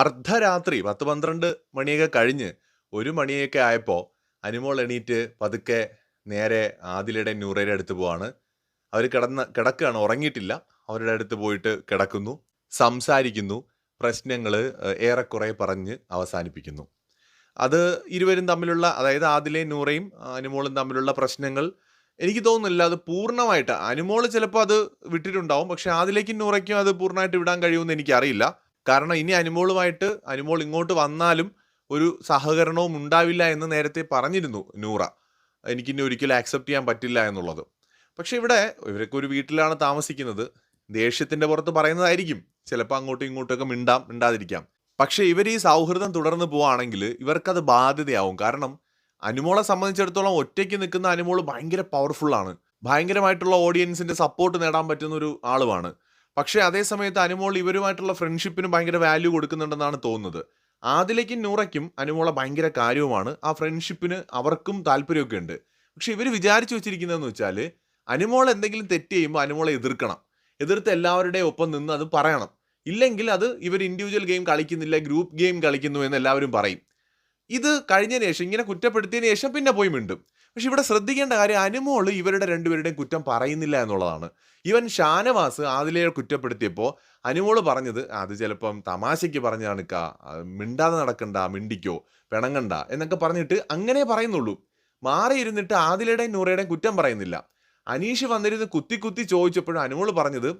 അർദ്ധരാത്രി പത്ത് പന്ത്രണ്ട് മണിയൊക്കെ കഴിഞ്ഞ് ഒരു മണിയൊക്കെ ആയപ്പോൾ അനുമോൾ എണീറ്റ് പതുക്കെ നേരെ ആദിലയുടെ നൂറയുടെ അടുത്ത് പോവാണ്. അവർ കിടന്ന് കിടക്കുകയാണ് ഉറങ്ങിയിട്ടില്ല. അവരുടെ അടുത്ത് പോയിട്ട് കിടക്കുന്നു സംസാരിക്കുന്നു പ്രശ്നങ്ങൾ ഏറെക്കുറെ പറഞ്ഞ് അവസാനിപ്പിക്കുന്നു. അത് ഇരുവരും തമ്മിലുള്ള അതായത് ആദിലയും നൂറയും അനുമോളും തമ്മിലുള്ള പ്രശ്നങ്ങൾ എനിക്ക് തോന്നുന്നില്ല അത് പൂർണമായിട്ട്. അനുമോൾ ചിലപ്പോൾ അത് വിട്ടിട്ടുണ്ടാവും പക്ഷെ ആദിലേക്കും നൂറയ്ക്കും അത് പൂർണമായിട്ട് വിടാൻ കഴിയുമെന്ന് എനിക്കറിയില്ല. കാരണം ഇനി അനുമോളുമായിട്ട് അനുമോൾ ഇങ്ങോട്ട് വന്നാലും ഒരു സഹകരണവും ഉണ്ടാവില്ല എന്ന് നേരത്തെ പറഞ്ഞിരുന്നു നൂറ. എനിക്കിനി ഒരിക്കലും ആക്സെപ്റ്റ് ചെയ്യാൻ പറ്റില്ല എന്നുള്ളത്. പക്ഷേ ഇവിടെ ഇവരൊക്കെ ഒരു വീട്ടിലാണ് താമസിക്കുന്നത്. ദേഷ്യത്തിന്റെ പുറത്ത് പറയുന്നതായിരിക്കും. ചിലപ്പോൾ അങ്ങോട്ടും ഇങ്ങോട്ടൊക്കെ മിണ്ടാം മിണ്ടാതിരിക്കാം. പക്ഷേ ഇവർ ഈ സൗഹൃദം തുടർന്ന് പോവുകയാണെങ്കിൽ ഇവർക്കത് ബാധ്യതയാവും. കാരണം അനുമോളെ സംബന്ധിച്ചിടത്തോളം ഒറ്റയ്ക്ക് നിൽക്കുന്ന അനുമോൾ ഭയങ്കര പവർഫുള്ളാണ് ഭയങ്കരമായിട്ടുള്ള ഓഡിയൻസിന്റെ സപ്പോർട്ട് നേടാൻ പറ്റുന്ന ഒരു ആളുമാണ്. പക്ഷേ അതേ സമയത്ത് അനുമോൾ ഇവരുമായിട്ടുള്ള ഫ്രണ്ട്ഷിപ്പിന് ഭയങ്കര വാല്യൂ കൊടുക്കുന്നുണ്ടെന്നാണ് തോന്നുന്നത്. ആദിലേക്കും നൂറയ്ക്കും അനുമോളെ ഭയങ്കര കാര്യവുമാണ്. ആ ഫ്രണ്ട്ഷിപ്പിന് അവർക്കും താല്പര്യമൊക്കെ ഉണ്ട്. പക്ഷെ ഇവർ വിചാരിച്ചു വെച്ചിരിക്കുന്നതെന്ന് വെച്ചാൽ അനുമോൾ എന്തെങ്കിലും തെറ്റ് ചെയ്യുമ്പോൾ അനുമോളെ എതിർക്കണം. എതിർത്ത് എല്ലാവരുടെയും ഒപ്പം നിന്ന് അത് പറയണം. ഇല്ലെങ്കിൽ അത് ഇവർ ഇൻഡിവിജ്വൽ ഗെയിം കളിക്കുന്നില്ല ഗ്രൂപ്പ് ഗെയിം കളിക്കുന്നു എന്ന് എല്ലാവരും പറയും. ഇത് കഴിഞ്ഞതിന് ശേഷം ഇങ്ങനെ കുറ്റപ്പെടുത്തിയതിന് ശേഷം പിന്നെ പോയി മിണ്ടും. പക്ഷെ ഇവിടെ ശ്രദ്ധിക്കേണ്ട കാര്യം അനുമോൾ ഇവരുടെ രണ്ടുപേരുടെയും കുറ്റം പറയുന്നില്ല എന്നുള്ളതാണ്. ഇവൻ ഷാനവാസ് ആദിലയെ കുറ്റപ്പെടുത്തിയപ്പോൾ അനുമോൾ പറഞ്ഞത് അത് ചിലപ്പം തമാശയ്ക്ക് പറഞ്ഞതാണ് കാ മിണ്ടാതെ നടക്കണ്ട മിണ്ടിക്കോ പിണങ്ങണ്ട എന്നൊക്കെ പറഞ്ഞിട്ട് അങ്ങനെ പറയുന്നുള്ളൂ. മാറിയിരുന്നിട്ട് ആദിലയുടെയും നൂറയുടെയും കുറ്റം പറയുന്നില്ല. അനീഷ് വന്നിരുന്ന് കുത്തി കുത്തി ചോദിച്ചപ്പോഴും അനുമോൾ പറഞ്ഞത്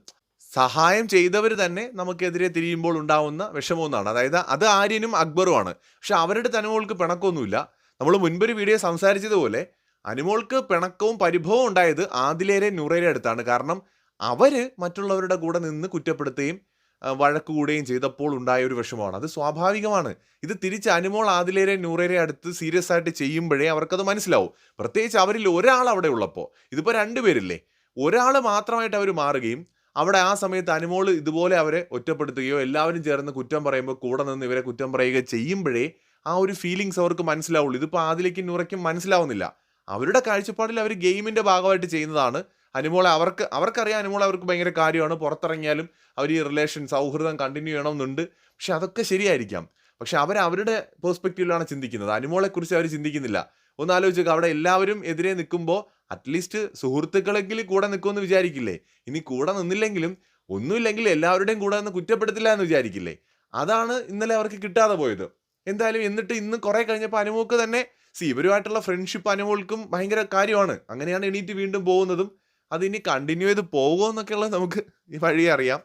സഹായം ചെയ്തവർ തന്നെ നമുക്കെതിരെ തിരിയുമ്പോൾ ഉണ്ടാവുന്ന വിഷമമെന്നാണ്. അതായത് അത് ആര്യനും അക്ബറുമാണ് പക്ഷെ അവരുടെ തനുമോൾക്ക് പിണക്കമൊന്നുമില്ല. നമ്മൾ മുൻപൊരു വീഡിയോ സംസാരിച്ചതുപോലെ അനുമോൾക്ക് പിണക്കവും പരിഭവവും ഉണ്ടായത് ആദിലേരെ നൂറേരെ അടുത്താണ്. കാരണം അവർ മറ്റുള്ളവരുടെ കൂടെ നിന്ന് കുറ്റപ്പെടുത്തുകയും വഴക്ക് കൂടുകയും ചെയ്തപ്പോൾ ഉണ്ടായ ഒരു വിഷമമാണ്. അത് സ്വാഭാവികമാണ്. ഇത് തിരിച്ച് അനുമോൾ ആദിലേരെ നൂറേരെ അടുത്ത് സീരിയസ് ആയിട്ട് ചെയ്യുമ്പോഴേ അവർക്കത് മനസ്സിലാവും. പ്രത്യേകിച്ച് അവരിൽ ഒരാൾ അവിടെ ഉള്ളപ്പോൾ ഇതിപ്പോൾ രണ്ടുപേരില്ലേ ഒരാൾ മാത്രമായിട്ട് അവർ മാറുകയും അവിടെ ആ സമയത്ത് അനുമോൾ ഇതുപോലെ അവരെ ഒറ്റപ്പെടുത്തുകയോ എല്ലാവരും ചേർന്ന് കുറ്റം പറയുമ്പോൾ കൂടെ നിന്ന് ഇവരെ കുറ്റം പറയുകയോ ചെയ്യുമ്പോഴേ ആ ഒരു ഫീലിങ്സ് അവർക്ക് മനസ്സിലാവുള്ളൂ. ഇതിപ്പോൾ ആദിലേക്കും നൂറയ്ക്കും മനസ്സിലാവുന്നില്ല. അവരുടെ കാഴ്ചപ്പാടിൽ അവർ ഗെയിമിന്റെ ഭാഗമായിട്ട് ചെയ്യുന്നതാണ്. അനുമോളെ അവർക്ക് അവർക്കറിയാം അനുമോളെ അവർക്ക് ഭയങ്കര കാര്യമാണ്. പുറത്തിറങ്ങിയാലും അവർ ഈ റിലേഷൻ സൗഹൃദം കണ്ടിന്യൂ ചെയ്യണമെന്നുണ്ട്. പക്ഷെ അതൊക്കെ ശരിയായിരിക്കാം. പക്ഷെ അവർ അവരുടെ പെർസ്പെക്റ്റീവിലാണ് ചിന്തിക്കുന്നത്. അനുമോളെക്കുറിച്ച് അവർ ചിന്തിക്കുന്നില്ല. ഒന്ന് ആലോചിക്കുക അവിടെ എല്ലാവരും എതിരെ നിൽക്കുമ്പോൾ അറ്റ്ലീസ്റ്റ് സുഹൃത്തുക്കളെങ്കിൽ കൂടെ നിൽക്കുമെന്ന് വിചാരിക്കില്ലേ? ഇനി കൂടെ നിന്നില്ലെങ്കിലും ഒന്നുമില്ലെങ്കിൽ എല്ലാവരുടെയും കൂടെ നിന്ന് കുറ്റപ്പെടുത്തില്ല എന്ന് വിചാരിക്കില്ലേ? അതാണ് ഇന്നലെ അവർക്ക് കിട്ടാതെ പോയത്. എന്തായാലും എന്നിട്ട് ഇന്ന് കുറെ കഴിഞ്ഞപ്പോൾ അനുമോക്ക് തന്നെ സി ഇവരുമായിട്ടുള്ള ഫ്രണ്ട്ഷിപ്പ് അനുമോൾക്കും ഭയങ്കര കാര്യമാണ്. അങ്ങനെയാണ് എണീറ്റ് വീണ്ടും പോകുന്നതും. അത് ഇനി കണ്ടിന്യൂ ചെയ്ത് പോകുമോ എന്നൊക്കെയുള്ളത് നമുക്ക് ഈ വഴി അറിയാം.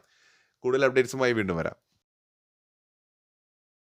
കൂടുതൽ അപ്ഡേറ്റ്സുമായി വീണ്ടും വരാം.